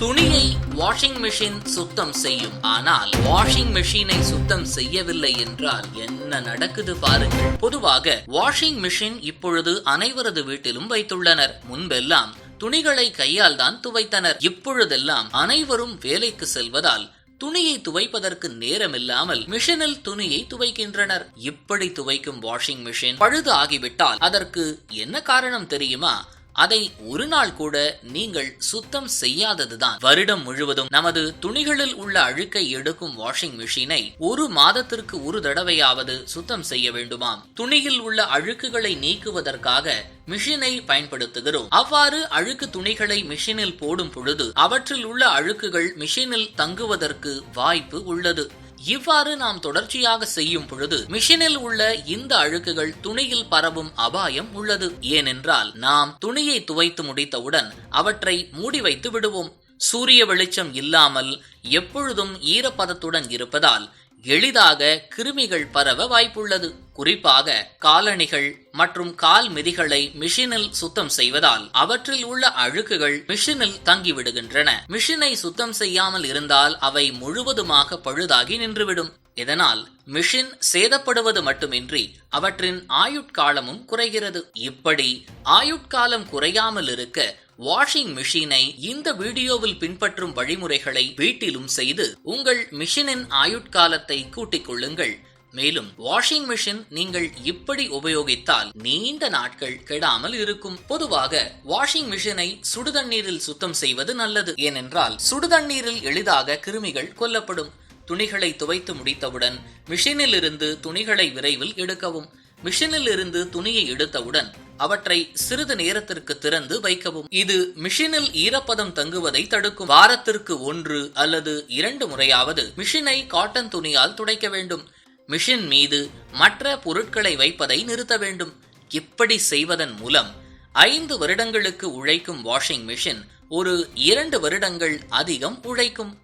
துணியை washing machine சுத்தம் செய்யும். ஆனால் வாஷிங் மிஷினை சுத்தம் செய்யவில்லை என்றால் என்ன நடக்குது பாருங்கள். பொதுவாக வாஷிங் மிஷின் இப்பொழுது அனைவரது வீட்டிலும் வைத்துள்ளனர். முன்பெல்லாம் துணிகளை கையால் தான் துவைத்தனர். இப்பொழுதெல்லாம் அனைவரும் வேலைக்கு செல்வதால் துணியை துவைப்பதற்கு நேரமில்லாமல் மிஷினில் துணியை துவைக்கின்றனர். இப்படி துவைக்கும் வாஷிங் மிஷின் பழுது ஆகிவிட்டால் அதற்கு என்ன காரணம் தெரியுமா? அதை ஒரு நாள் கூட நீங்கள் சுத்தம் செய்யாததுதான். வருடம் முழுவதும் நமது துணிகளில் உள்ள அழுக்கை எடுக்கும் வாஷிங் மிஷினை ஒரு மாதத்திற்கு ஒரு தடவையாவது சுத்தம் செய்ய வேண்டுமாம். துணியில் உள்ள அழுக்குகளை நீக்குவதற்காக மிஷினை பயன்படுத்துகிறோம். அவ்வாறு அழுக்கு துணிகளை மிஷினில் போடும் பொழுது அவற்றில் உள்ள அழுக்குகள் மிஷினில் தங்குவதற்கு வாய்ப்பு உள்ளது. இவ்வாறு நாம் தொடர்ச்சியாக செய்யும் பொழுது மிஷினில் உள்ள இந்த அழுக்குகள் துணியில் பரவும் அபாயம் உள்ளது. ஏனென்றால் நாம் துணியை துவைத்து முடித்தவுடன் அவற்றை மூடி வைத்து விடுவோம். சூரிய வெளிச்சம் இல்லாமல் எப்பொழுதும் ஈரப்பதத்துடன் இருப்பதால் எளிதாக கிருமிகள் பரவ வாய்ப்புள்ளது. குறிப்பாக காலணிகள் மற்றும் கால் மிதிகளை மிஷினில் சுத்தம் செய்வதால் அவற்றில் உள்ள அழுக்குகள் மிஷினில் தங்கிவிடுகின்றன. மிஷினை சுத்தம் செய்யாமல் இருந்தால் அவை முழுவதுமாக பழுதாகி நின்றுவிடும். இதனால் மிஷின் சேதப்படுவது மட்டுமின்றி அவற்றின் ஆயுட்காலமும் குறைகிறது. இப்படி ஆயுட்காலம் குறையாமல் இருக்க வாஷிங் மிஷினை இந்த வீடியோவில் பின்பற்றும் வழிமுறைகளை வீட்டிலும் செய்து உங்கள் மிஷினின் ஆயுட்காலத்தை கூட்டிக் கொள்ளுங்கள். மேலும் வாஷிங் மிஷின் நீங்கள் இப்படி உபயோகித்தால் நீண்ட நாட்கள் கெடாமல் இருக்கும். பொதுவாக வாஷிங் மிஷினை சுடுதண்ணீரில் சுத்தம் செய்வது நல்லது. ஏனென்றால் சுடுதண்ணீரில் எளிதாக கிருமிகள் கொல்லப்படும். துணிகளை துவைத்து முடித்தவுடன் மிஷினில் இருந்து துணிகளை விரைவில் எடுக்கவும். மிஷினில் இருந்து துணியை எடுத்தவுடன் அவற்றை சிறிது நேரத்திற்கு திறந்து வைக்கவும். இது மிஷினில் ஈரப்பதம் தங்குவதை தடுக்கும். வாரத்திற்கு ஒன்று அல்லது இரண்டு முறையாவது மிஷினை காட்டன் துணியால் துடைக்க வேண்டும். மிஷின் மீது மற்ற பொருட்களை வைப்பதை நிறுத்த வேண்டும். இப்படி செய்வதன் மூலம் ஐந்து வருடங்களுக்கு உழைக்கும் வாஷிங் மிஷின் ஒரு இரண்டு வருடங்கள் அதிகம் உழைக்கும்.